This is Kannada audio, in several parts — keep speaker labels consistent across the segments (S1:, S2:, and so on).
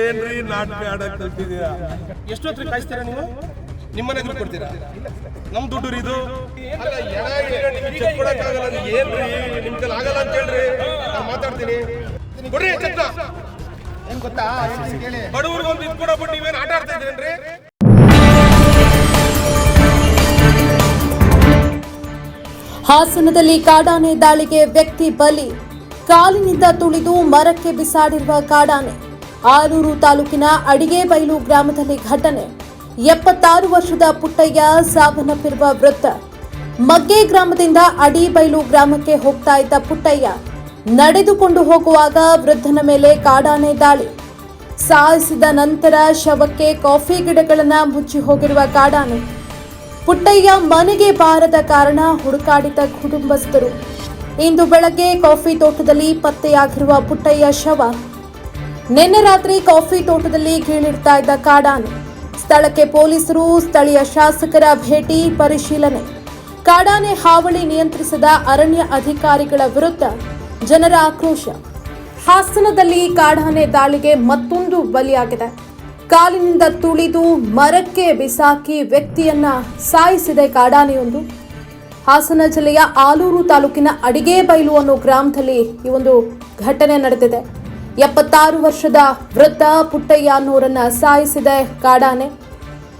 S1: ಏನ್ರಿ ನಾಟ್ಯ ಆಡಕ್ ಕಲ್ತಿದ್ದೀರಾ
S2: ಎಷ್ಟೊತ್ತಿಗೆ ಕಾಯಿಸ್ತೀರಾ ನೀವು ನಿಮ್ಮನೆ ದುಡ್ಡು ಕೊಡ್ತೀರಾ ನಮ್ ದುಡ್ಡು ಇದು ಏನ್ರಿ ನಿಮ್ ಆಗಲ್ಲ ಅಂತ ಹೇಳ್ರಿ ನಾನು ಮಾತಾಡ್ತೀನಿ ಕೊಡ್ರಿ ಬಡವ್ರಿಗೊಂದು ಇದು ಕೊಡಬಿಟ್ಟು ನೀವೇನು ಆಟ ಆಡ್ತಾ ಇದ್ದೀರೇನ್ರಿ?
S3: ಹಾಸನದಲ್ಲಿ ಕಾಡಾನೆ ದಾಳಿಗೆ ವ್ಯಕ್ತಿ ಬಲಿ. ಕಾಲಿನಿಂದ ತುಳಿದು ಮರಕ್ಕೆ ಬಿಸಾಡಿರುವ ಕಾಡಾನೆ. ಆಲೂರು ತಾಲೂಕಿನ ಅಡಿಗೆಬೈಲು ಗ್ರಾಮದಲ್ಲಿ ಘಟನೆ. ಎಪ್ಪತ್ತಾರು ವರ್ಷದ ಪುಟ್ಟಯ್ಯ ಸಾವನ್ನಪ್ಪಿರುವ ವೃತ್ತ. ಮಗ್ಗೆ ಗ್ರಾಮದಿಂದ ಅಡಿಬೈಲು ಗ್ರಾಮಕ್ಕೆ ಹೋಗ್ತಾ ಇದ್ದ ಪುಟ್ಟಯ್ಯ ನಡೆದುಕೊಂಡು ಹೋಗುವಾಗ ವೃದ್ಧನ ಮೇಲೆ ಕಾಡಾನೆ ದಾಳಿ. ಸಾಯಿಸಿದ ನಂತರ ಶವಕ್ಕೆ ಕಾಫಿ ಗಿಡಗಳನ್ನು ಮುಚ್ಚಿ ಹೋಗಿರುವ ಕಾಡಾನೆ. ಪುಟ್ಟಯ್ಯ ಮನೆಗೆ ಬಾರದ ಕಾರಣ ಹುಡುಕಾಡಿದ ಕುಟುಂಬಸ್ಥರು. ಇಂದು ಬೆಳಗ್ಗೆ ಕಾಫಿ ತೋಟದಲ್ಲಿ ಪತ್ತೆಯಾಗಿರುವ ಪುಟ್ಟಯ್ಯ ಶವ. ನಿನ್ನೆ ರಾತ್ರಿ ಕಾಫಿ ತೋಟದಲ್ಲಿ ಕೀಳಿಡ್ತಾ ಇದ್ದ ಕಾಡಾನೆ. ಸ್ಥಳಕ್ಕೆ ಪೊಲೀಸರು, ಸ್ಥಳೀಯ ಶಾಸಕರ ಭೇಟಿ, ಪರಿಶೀಲನೆ. ಕಾಡಾನೆ ಹಾವಳಿ ನಿಯಂತ್ರಿಸದ ಅರಣ್ಯ ಅಧಿಕಾರಿಗಳ ವಿರುದ್ಧ ಜನರ ಆಕ್ರೋಶ. ಹಾಸನದಲ್ಲಿ ಕಾಡಾನೆ ದಾಳಿಗೆ ಮತ್ತೊಂದು ಬಲಿಯಾಗಿದೆ. ಕಾಲಿನಿಂದ ತುಳಿದು ಮರಕ್ಕೆ ಬಿಸಾಕಿ ವ್ಯಕ್ತಿಯನ್ನ ಸಾಯಿಸಿದೆ ಕಾಡಾನೆಯೊಂದು. ಹಾಸನ ಜಿಲ್ಲೆಯ ಆಲೂರು ತಾಲೂಕಿನ ಅಡಿಗೆ ಬೈಲು ಅನ್ನೋ ಗ್ರಾಮದಲ್ಲಿ ಈ ಒಂದು ಘಟನೆ ನಡೆದಿದೆ. ಎಪ್ಪತ್ತಾರು ವರ್ಷದ ವೃದ್ಧ ಪುಟ್ಟಯ್ಯ ಅನ್ನೋರನ್ನ ಸಾಯಿಸಿದೆ ಕಾಡಾನೆ.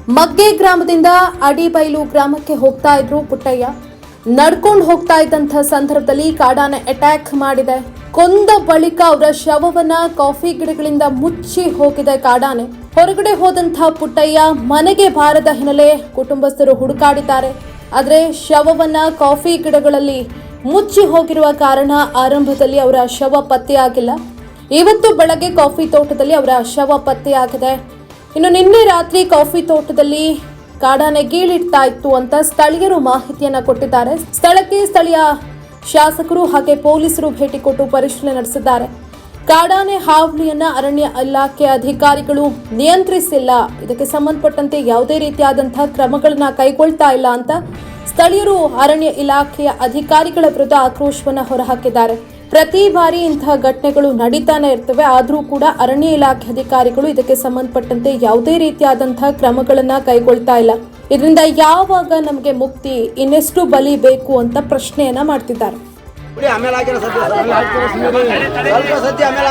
S3: ಮಗ್ಗೆ ಗ್ರಾಮದಿಂದ ಅಡಿಬೈಲು ಗ್ರಾಮಕ್ಕೆ ಹೋಗ್ತಾ ಇದ್ರು ಪುಟ್ಟಯ್ಯ. ನಡ್ಕೊಂಡು ಹೋಗ್ತಾ ಇದ್ದಂಥ ಸಂದರ್ಭದಲ್ಲಿ ಕಾಡಾನೆ ಅಟ್ಯಾಕ್ ಮಾಡಿದೆ. ಕೊಂದ ಬಳಿಕ ಅವರ ಶವವನ್ನ ಕಾಫಿ ಗಿಡಗಳಿಂದ ಮುಚ್ಚಿ ಹೋಗಿದೆ ಕಾಡಾನೆ. ಹೊರಗಡೆ ಹೋದಂಥ ಪುಟ್ಟಯ್ಯ ಮನೆಗೆ ಬಾರದ ಹಿನ್ನೆಲೆ ಕುಟುಂಬಸ್ಥರು ಹುಡುಕಾಡಿದ್ದಾರೆ. ಆದರೆ ಶವವನ್ನ ಕಾಫಿ ಗಿಡಗಳಲ್ಲಿ ಮುಚ್ಚಿ ಹೋಗಿರುವ ಕಾರಣ ಆರಂಭದಲ್ಲಿ ಅವರ ಶವ ಪತ್ತೆಯಾಗಿಲ್ಲ ಇವತ್ತು ಬೆಳಗ್ಗೆ ಕಾಫಿ ತೋಟದಲ್ಲಿ ಅವರ ಶವ ಪತ್ತೆಯಾಗಿದೆ ಇನ್ನು ನಿನ್ನೆ ರಾತ್ರಿ ಕಾಫಿ ತೋಟದಲ್ಲಿ ಕಾಡಾನೆ ಗೀಳಿಡ್ತಾ ಇತ್ತು ಅಂತ ಸ್ಥಳೀಯರು ಮಾಹಿತಿಯನ್ನ ಕೊಟ್ಟಿದ್ದಾರೆ. ಸ್ಥಳಕ್ಕೆ ಸ್ಥಳೀಯ ಶಾಸಕರು ಹಾಗೆ ಪೊಲೀಸರು ಭೇಟಿ ಕೊಟ್ಟು ಪರಿಶೀಲನೆ ನಡೆಸಿದ್ದಾರೆ. ಕಾಡಾನೆ ಹಾವಳಿಯನ್ನ ಅರಣ್ಯ ಇಲಾಖೆ ಅಧಿಕಾರಿಗಳು ನಿಯಂತ್ರಿಸಿಲ್ಲ. ಇದಕ್ಕೆ ಸಂಬಂಧಪಟ್ಟಂತೆ ಯಾವುದೇ ರೀತಿಯಾದಂತಹ ಕ್ರಮಗಳನ್ನ ಕೈಗೊಳ್ತಾ ಇಲ್ಲ ಅಂತ ಸ್ಥಳೀಯರು ಅರಣ್ಯ ಇಲಾಖೆಯ ಅಧಿಕಾರಿಗಳ ವಿರುದ್ಧ ಆಕ್ರೋಶವನ್ನ ಹೊರಹಾಕಿದ್ದಾರೆ. ಪ್ರತಿ ಬಾರಿ ಇಂತಹ ಘಟನೆಗಳು ನಡೀತಾನೆ ಇರ್ತವೆ. ಆದರೂ ಕೂಡ ಅರಣ್ಯ ಇಲಾಖೆ ಅಧಿಕಾರಿಗಳು ಇದಕ್ಕೆ ಸಂಬಂಧಪಟ್ಟಂತೆ ಯಾವುದೇ ರೀತಿಯಾದಂತಹ ಕ್ರಮಗಳನ್ನ ಕೈಗೊಳ್ತಾ ಇಲ್ಲ. ಇದರಿಂದ ಯಾವಾಗ ನಮಗೆ ಮುಕ್ತಿ ಇನ್ನೆಷ್ಟು ಬಲಿ ಬೇಕು ಅಂತ ಪ್ರಶ್ನೆಯನ್ನ ಮಾಡ್ತಿದ್ದಾರೆ.
S4: ಆಮೇಲೆ ಸ್ವಲ್ಪ ಆಮೇಲೆ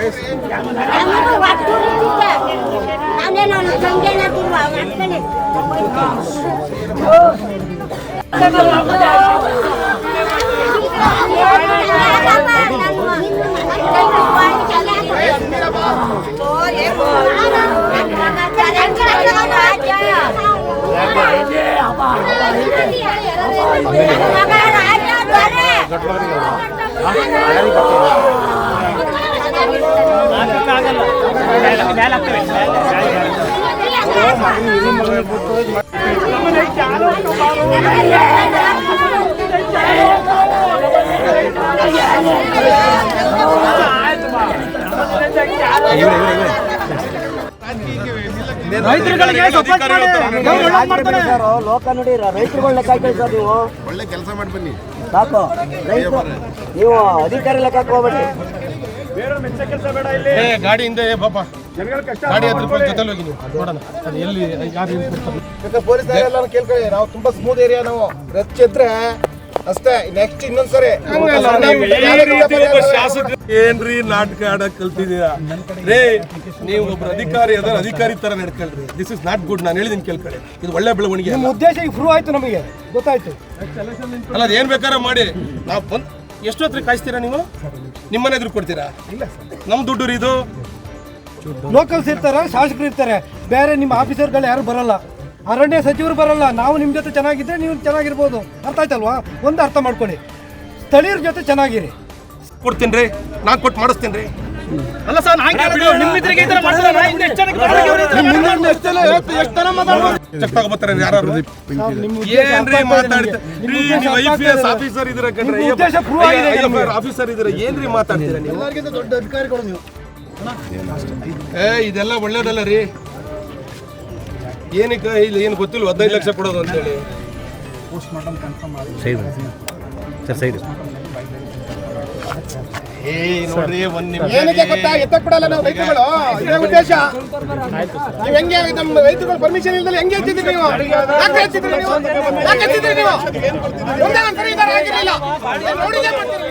S5: Gracias.
S1: ರೈತರುಗಳಿಗೆ ಸಪೋರ್ಟ್ ಮಾಡಿ.
S4: ಲೋಕ ನೋಡಿ ರೈತರುಗಳ ಲೆಕ್ಕ ಹಾಕಿ ಸರ್ ನೀವು.
S6: ಒಳ್ಳೆ ಕೆಲಸ ಮಾಡಿ ಬನ್ನಿ
S4: ಸಾಕು ರೈತರು ನೀವು ಅಧಿಕಾರಿ ಲೆಕ್ಕ ಹೋಗ್ಬೇಡಿ
S2: ಏ ಗಾಡಿ ಹಿಂದೆ ಏ ಪಾಪ ಗಾಡಿ ಹತ್ರ ಹೋಗಿ ಜೊತೆಲಿ ಹೋಗಿ ನೀವು. ನೋಡೋಣ. ಅದು ಎಲ್ಲಿ ಯಾರು ಏನ್ ಕೊಡ್ತಾರೆ.
S6: ಪೊಲೀಸ್ ಎಲ್ಲ ಕೇಳ್ಕೊಳ್ಳಿ. ನಾವು ತುಂಬಾ ಸ್ಮೂತ್ ಏರಿಯಾ ನಾವು. ರಚ್ಚಿದ್ರೆ ಅಷ್ಟೇ. ನೆಕ್ಸ್ಟ್ ಇನ್ನೊಂದ್ಸರಿ.
S1: ಏನ್ರಿ ನಾಟಕ ಆಡಕ್ ಕಲ್ತಿದ್ದೀರಾ? ರೇ ನೀವು ಒಬ್ರು ಅಧಿಕಾರಿ ಅದ್ರ ಅಧಿಕಾರಿ ತರ ನಡ್ಕೊಳ್ರಿ. ದಿಸ್ ಇಸ್ ನಾಟ್ ಗುಡ್ ನಾನು ಹೇಳಿದೀನಿ ಕೇಳ್ಕೊಳ್ಳಿ. ಇದು ಒಳ್ಳೆ ಬೆಳವಣಿಗೆ ಅಲ್ಲ.
S7: ಉದ್ದೇಶ ಈಗ ಪ್ರೂವ್ ಆಯ್ತು ನಮಗೆ. ಗೊತ್ತಾಯ್ತು.
S2: ಅಲ್ಲ ಅದೇನ್ ಏನ್ ಬೇಕಾದ್ರೆ ಮಾಡಿ. ನಾವು ಬಂದ್ ಎಷ್ಟೊತ್ರಿ ಕಾಯಿಸ್ತೀರಾ ನೀವು? ನಿಮ್ಮನೆ ಎದುರು ಕೊಡ್ತೀರಾ? ನಮ್ಮ ದುಡ್ಡು ರೀ ಇದು?
S7: ಲೋಕಲ್ಸ್ ಇರ್ತಾರೆ ಶಾಸಕರು ಇರ್ತಾರೆ. ಬೇರೆ ನಿಮ್ಮ ಆಫೀಸರ್ಗಳು ಯಾರು ಬರಲ್ಲ. ಅರಣ್ಯ ಸಚಿವರು ಬರಲ್ಲ. ನಾವು ನಿಮ್ಮ ಜೊತೆ ಚೆನ್ನಾಗಿದ್ದರೆ ನೀವು ಚೆನ್ನಾಗಿರ್ಬೋದು. ಅರ್ಥ ಆಯ್ತಲ್ವಾ? ಒಂದು ಅರ್ಥ ಮಾಡ್ಕೊಳ್ಳಿ. ಸ್ಥಳೀಯರ ಜೊತೆ ಚೆನ್ನಾಗಿರಿ.
S2: ಕೊಡ್ತೀನಿ ರೀ. ನಾನು ಕೊಟ್ಟು ಮಾಡಿಸ್ತೀನಿ ರೀ. ಚೆಕ್ ತಗೋಬತ್ತಾರೆ ಯಾರು
S7: ನಿಮ್ಮ ಉದ್ದೇಶ
S2: ಏನ್ರಿ ಮಾತಾಡ್ತೀರಿ
S7: ಅರ್ಥ ಆಗ್ತಾ ಇದೆ.
S2: ಆಫೀಸರ್ ಇದೀರ ಕಣ್ರಿ?
S7: ನಿಮ್ಮ ಉದ್ದೇಶ prove ಆಗಿದೆ.
S2: ಆಫೀಸರ್ ಇದೀರ ಏನ್ರಿ ಮಾತಾಡ್ತೀರಾ ನೀವು?
S6: ಎಲ್ಲರಿಗಿಂತ ದೊಡ್ಡ ಅಧಿಕಾರಿಗಳು ನೀವು.
S2: ಏ ಇದೆಲ್ಲ ಒಳ್ಳೇದಲ್ಲ ರೀ. ಏನಕ್ಕೆ ಇಲ್ಲಿ ಏನು ಗೊತ್ತಿಲ್ಲ ಹದಿನೈದು ಲಕ್ಷ ಕೊಡೋದು ಅಂತೇಳಿ. ಏ ನೋಡ್ರಿ ಒಂದ್ ನಿಮಿಷ.
S6: ಏನಕ್ಕೆ ಗೊತ್ತಾ? ಎತ್ತಕ್ ಕೊಡಲ್ಲ ನಾವು ರೈತರುಗಳು. ಇದೇ ಉದ್ದೇಶ. ನೀವು ಹೆಂಗೆ ನಮ್ಮ ರೈತರುಗಳು ಪರ್ಮಿಷನ್ ಇಲ್ದಲ್ಲಿ ಹೆಂಗೆ ಹಚ್ಚಿದ್ರಿ ನೀವು? ಯಾಕೆ ಹಚ್ಚಿದ್ರಿ ನೀವು? ಯಾಕೆ ಹಚ್ಚಿದ್ರಿ ನೀವು? ಒಂದೇ ಒಂದ್ ಸರಿ ಈ ಥರ ಆಗಿರ್ಲಿಲ್ಲ ನೋಡಿದ್ದೇ ಮಾಡ್ತೀರಿ